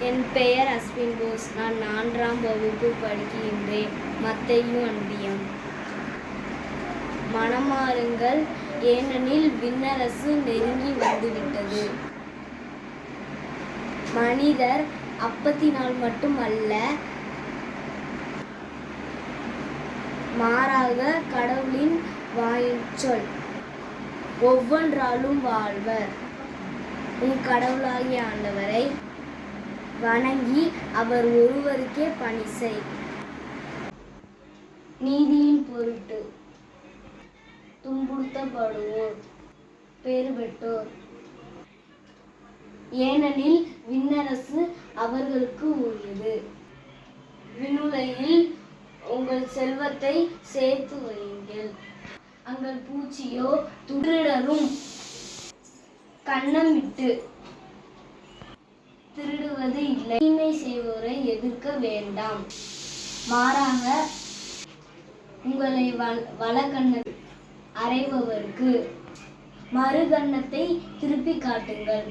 என் பெயர் அஸ்வின் போஸ். நான் நான்காம் வகுப்பு படிக்கின்றேன். மத்தையும் அன்பியம். மனமாறுங்கள். ஏனெனில் விண்ணரசு நெருங்கி வந்துவிட்டது. மனிதர் அப்பத்தி நாள் மட்டுமல்ல மாறாக கடவுளின் வாயிற்சொல். ஒவ்வொன்றாலும் வாழ்வர். உன் கடவுளாகிய ஆண்டவரை வணங்கி அவர் ஒருவருக்கே பணி செய் நீதியின் பொருட்டு துன்புறுத்தப்படுவோர் பேறு பெற்றோர் ஏனெனில் விண்ணரசு அவர்களுக்கு உரியது. விண்ணுலையில் உங்கள் செல்வத்தை சேர்த்து வையுங்கள். அங்கள் பூச்சியோ துருடரும் கண்ணமிட்டு திருடுவது இல்லை. தீமை செய்வோரை எதிர்க்க வேண்டாம். மாறாக உங்களை வள வலக்கண்ண அறைபவருக்கு மறுகண்ணத்தை திருப்பி காட்டுங்கள்.